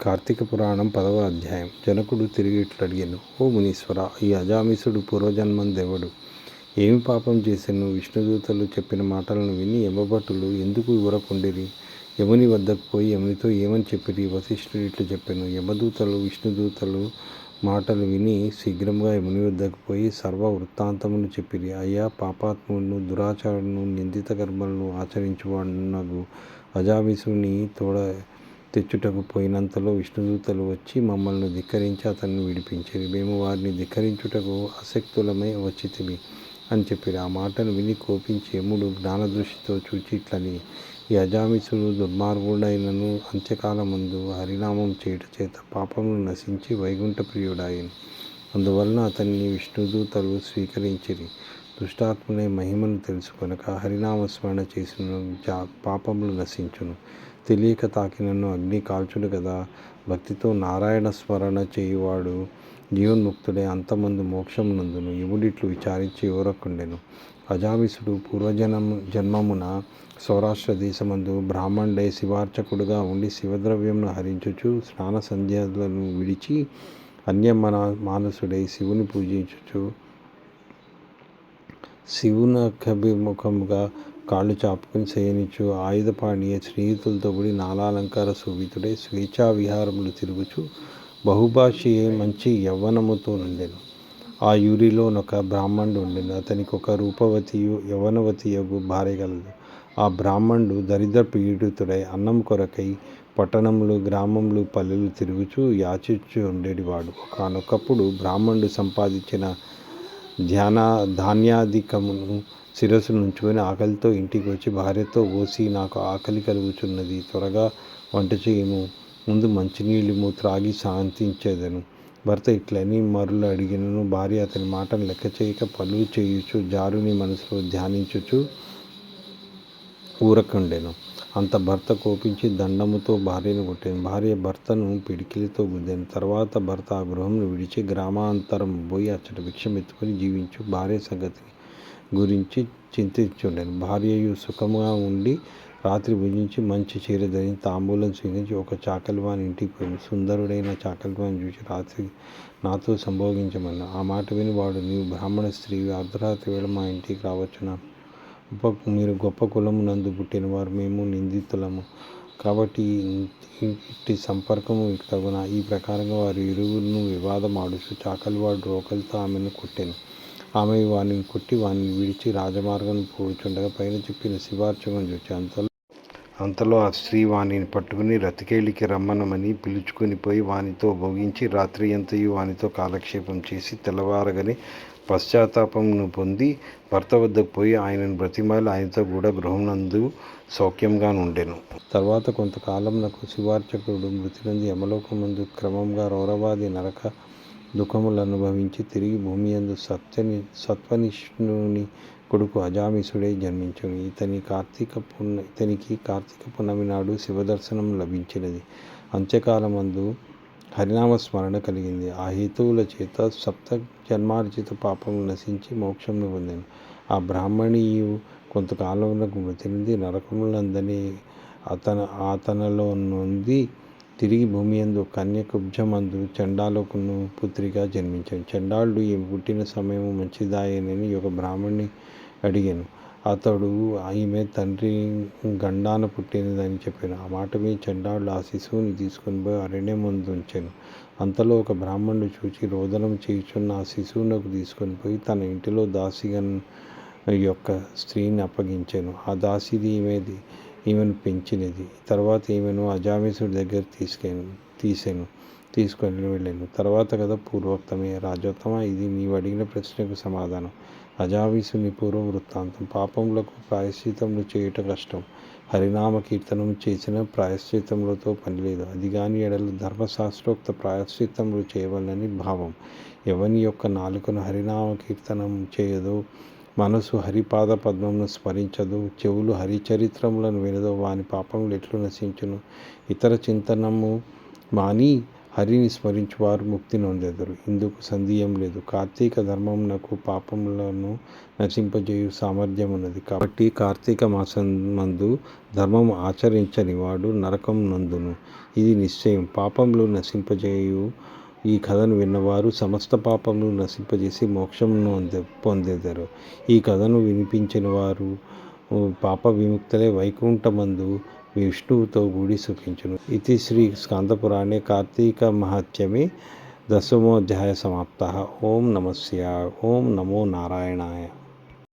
కార్తీక పురాణం పదవ అధ్యాయం. జనకుడు తిరిగి ఇట్లడిగాను ఓ మునీశ్వర ఈ అజామిసుడు పూర్వజన్మందెవడు ఏమి పాపం చేశాను? విష్ణుదూతలు చెప్పిన మాటలను విని యమభటులు ఎందుకు ఊరకుండిరి యముని వద్దకు పోయి యమునితో ఏమని చెప్పిరి? వశిష్ఠుడు ఇట్లు చెప్పాను యమదూతలు విష్ణుదూతలు మాటలు విని శీఘ్రంగా యముని వద్దకు పోయి సర్వ వృత్తాంతమును చెప్పిరి. అయ్యా పాపాత్ములను దురాచారులను నిందిత కర్మలను ఆచరించువాడునగు అజామిసుని తోడ తెచ్చుటకు పోయినంతలో విష్ణుదూతలు వచ్చి మమ్మల్ని ధిక్కరించి అతన్ని విడిపించిరి. మేము వారిని ధిక్కరించుటకు అసక్తులమై వచ్చితిమి అని చెప్పిరు. ఆ మాటను విని కోపించి యముడు జ్ఞానదృష్టితో చూచి ఇట్లని ఈ అజామిసుడు దుర్మార్గుడైనను అంత్యకాలమందు హరినామం చేయుట చేత పాపమును నశించి వైకుంఠ ప్రియుడాయను. అందువలన అతన్ని విష్ణుదూతలు స్వీకరించిరి. దుష్టాత్ములై మహిమను తెలుసుకొనక హరినామస్మరణ చేసిన జా పాపములు నశించును. తెలియక తాకినను అగ్ని కాల్చుడు కదా భక్తితో నారాయణ స్మరణ చేయువాడు జీవన్ముక్తుడే అంతమందు మోక్షమునందును. ఇవుడిట్లు విచారించి యువరకుండెను అజామిసుడు పూర్వజనము జన్మమున సౌరాష్ట్ర దేశమందు బ్రాహ్మణుడై శివార్చకుడుగా ఉండి శివద్రవ్యంను హరించుచు స్నాన సంధ్యలను విడిచి అన్యమన మానసుడై శివుని పూజించుచు శివునకభిముఖముగా కాళ్ళు చాపుకొని శయనించు. ఆయుధపాణియ స్నేహితులతో కూడి నాలాలంకార శోభితుడై స్వేచ్ఛా విహారములు తిరుగుచు. బహుభాషియే మంచి యవ్వనముతో నుండెను. ఆ యూరిలోనొక బ్రాహ్మణుడు ఉండెను. అతనికి ఒక రూపవతియు యవ్వనవతియగు భార్య గలదు ఆ బ్రాహ్మణుడు దరిద్ర పీడితుడై అన్నం కొరకై పట్టణములు గ్రామములు పల్లెలు తిరుగుచూ యాచించు ఉండేటివాడు కానొకప్పుడు బ్రాహ్మణుడు సంపాదించిన ధ్యాన ధాన్యాధికమును శిరస్సు నుంచుకొని ఆకలితో ఇంటికి వచ్చి భార్యతో ఓసి నాకు ఆకలి కలుగుచున్నది త్వరగా వంట చేయము. ముందు మంచినీళ్ళు త్రాగి శాంతించేదను. భర్త ఇట్లని మరులు అడిగినను. భార్య అతని మాటను లెక్క చేయక పనులు చేయుచు జారుని మనసులో ధ్యానించుచు ఊరకుండెను. అంత భర్త కోపించి దండముతో భార్యను కొట్టాను. భార్య భర్తను పిడికిలితో గుద్దాను. తర్వాత భర్త ఆ గృహంను విడిచి గ్రామాంతరం పోయి అచ్చట భిక్షం ఎత్తుకొని జీవించు. భార్య సంగతిని గురించి చింతించుండెను. భార్యయు సుఖముగా ఉండి రాత్రి భుజించి మంచి చీర ధరించి తాంబూలం స్వీకరించి ఒక చాకలివాని ఇంటికి పోయింది. సుందరుడైన చాకలివాని చూసి రాత్రి నాతో సంభోగించమన్నా. ఆ మాట విని వాడు నీవు బ్రాహ్మణ స్త్రీ అర్ధరాత్రి వేళ మా ఇంటికి రావచ్చునా? గొప్ప మీరు గొప్ప కులము నందు పుట్టిన వారు మేము నిందితులము. కాబట్టి ఇంటి సంపర్కము తగున. ఈ ప్రకారంగా వారు ఇరువురును వివాదం ఆడుచు చాకలివాడు రోకలితో ఆమెను కుట్టాను. ఆమె వానిని కొట్టి వానిని విడిచి రాజమార్గం పోచుండగా పైన చెప్పిన శివార్చకం చూచి అంతలో అంతలో ఆ స్త్రీ వానిని పట్టుకుని రతికేళికి రమ్మనమని పిలుచుకొని పోయి వానితో భోగించి రాత్రి అంతయు వానితో కాలక్షేపం చేసి తెల్లవారగని పశ్చాత్తాపమును పొంది భర్త వద్దకు పోయి ఆయనను బ్రతిమాలి ఆయనతో కూడా గృహమునందు సౌఖ్యంగా ఉండెను తర్వాత కొంతకాలం నాకు శివార్చకుడు మృతి నంది యమలోకమందు క్రమంగా రౌరవాది నరక దుఃఖములు అనుభవించి తిరిగి భూమి యందు సత్యని సత్వనిష్ణుని కొడుకు అజామిసుడే జన్మించును. ఇతని కార్తీక పున్న ఇతనికి కార్తీక పున్నమి నాడు శివదర్శనం లభించినది. అంత్యకాలమందు హరినామ స్మరణ కలిగింది. ఆ హేతువుల చేత సప్త జన్మార్జిత పాపం నశించి మోక్షంను పొందాను. ఆ బ్రాహ్మణీయు కొంతకాలంలో మృతి నుండి నరకములందని అతన అతనిలో నుండి తిరిగి భూమి యందు కన్యకుబ్జమందు చండాలకును పుత్రిగా జన్మించాను. చండాలుడు ఈమె పుట్టిన సమయము మంచిదాయనని ఒక బ్రాహ్మణ్ణి అడిగాను. అతడు ఈమె తండ్రి గండాన పుట్టినదని చెప్పాను. ఆ మాట మీద చండాలుడు ఆ శిశువుని తీసుకొని పోయి అరణ్యం ముందు ఉంచాను అంతలో ఒక బ్రాహ్మణుడు చూచి రోదనం చేయుచున్న ఆ శిశువునకు తీసుకొని పోయి తన ఇంటిలో దాసిగన్ యొక్క స్త్రీని అప్పగించాను. ఆ దాసిది ఈమెది ఈమెను పెంచినది. తర్వాత ఈమెను అజామిసుడి దగ్గర తీసుకెను తీసాను తీసుకొని వెళ్ళాను. తర్వాత కదా పూర్వోక్తమే రాజోత్తమ? ఇది నీవు అడిగిన ప్రశ్నకు సమాధానం. అజామిసుని పూర్వ వృత్తాంతం. పాపములకు ప్రాయశ్చితములు చేయుట కష్టం. హరినామ కీర్తనం చేసిన ప్రాయశ్చితములతో పనిలేదు అది కాని ఎడల ధర్మశాస్త్రోక్త ప్రాయశ్చిత్తములు చేయవలనని భావం. ఎవని యొక్క నాలుకను హరినామ కీర్తనం చేయదో మనసు హరిపాద పద్మమును స్మరించదు. చెవులు హరిచరిత్రములను వినదో. వాని పాపములు ఎట్లు నశించును? ఇతర చింతనము మాని హరిని స్మరించువారు ముక్తి నొందెదరు. ఇందుకు సందేహం లేదు. కార్తీక ధర్మమునకు పాపములను నశింపజేయు సామర్థ్యం ఉన్నది కాబట్టి కార్తీక మాసం మందు ధర్మము ఆచరించని వాడు నరకం నందును. ఇది నిశ్చయం. పాపములు నశింపజేయు ఈ కథను విన్నవారు సమస్త పాపమును నశింపజేసి మోక్షమును పొందేదారు. ఈ కథను వినిపించిన వారు పాప విముక్తులే వైకుంఠమందు విష్ణువుతో కూడి సుఖించును. ఇది శ్రీ స్కాందపురాణే కార్తీక మహాత్మ్యమే. దశమోధ్యాయ సమాప్త. ఓం నమస్య. ఓం నమో నారాయణాయ.